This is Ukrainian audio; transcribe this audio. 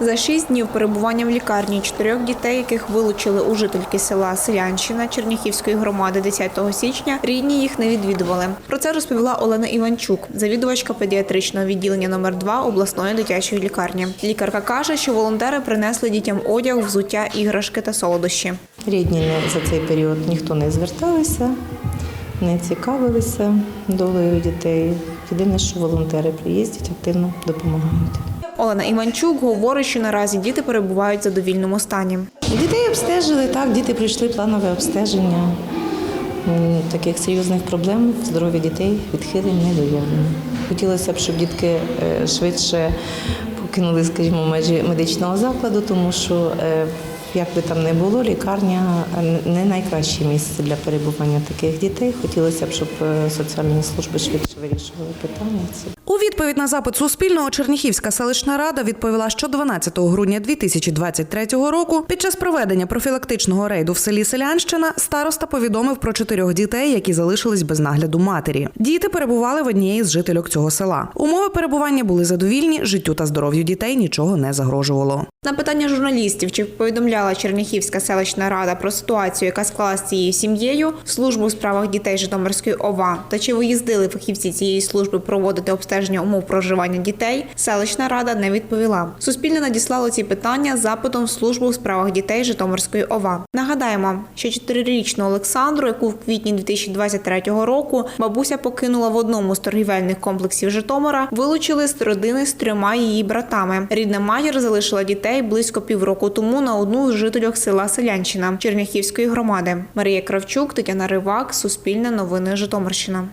За шість днів перебування в лікарні чотирьох дітей, яких вилучили у жительки села Селянщина Черніхівської громади 10 січня, рідні їх не відвідували. Про це розповіла Олена Іванчук, завідувачка педіатричного відділення номер 2 обласної дитячої лікарні. Лікарка каже, що волонтери принесли дітям одяг, взуття, іграшки та солодощі. Рідні за цей період ніхто не зверталися, не цікавилися долею дітей. Єдине, що волонтери приїздять, активно допомагають. Олена Іванчук говорить, що наразі діти перебувають в задовільному стані. Дітей обстежили, так, діти прийшли планове обстеження. Таких серйозних проблем в здоров'ї дітей відхилень не виявлено. Хотілося б, щоб дітки е, швидше покинули, скажімо, межі медичного закладу, тому що е, як би там не було, лікарня е, не найкраще місце для перебування таких дітей. Хотілося б, щоб соціальні служби швидше вирішували питання. Відповідь на запит Суспільного Черніхівська селищна рада відповіла, що 12 грудня 2023 року під час проведення профілактичного рейду в селі Селянщина староста повідомив про чотирьох дітей, які залишились без нагляду матері. Діти перебували в однієї з жительок цього села. Умови перебування були задовільні, життю та здоров'ю дітей нічого не загрожувало. На питання журналістів, чи повідомляла Черніхівська селищна рада про ситуацію, яка склалася цією сім'єю, службу у справах дітей Житомирської ОВА, та чи виїздили фахівці цієї служби проводити обстеження умов проживання дітей, селищна рада не відповіла. Суспільне надіслало ці питання запитом в службу у справах дітей Житомирської ОВА. Нагадаємо, що чотирирічну Олександру, яку в квітні 2023 року бабуся покинула в одному з торгівельних комплексів Житомира, вилучили з родини з трьома її братами. Рідна матір залишила дітей близько півроку тому на одну з жительок села Селянщина Черняхівської громади. Марія Кравчук, Тетяна Ривак, Суспільне новини Житомирщина.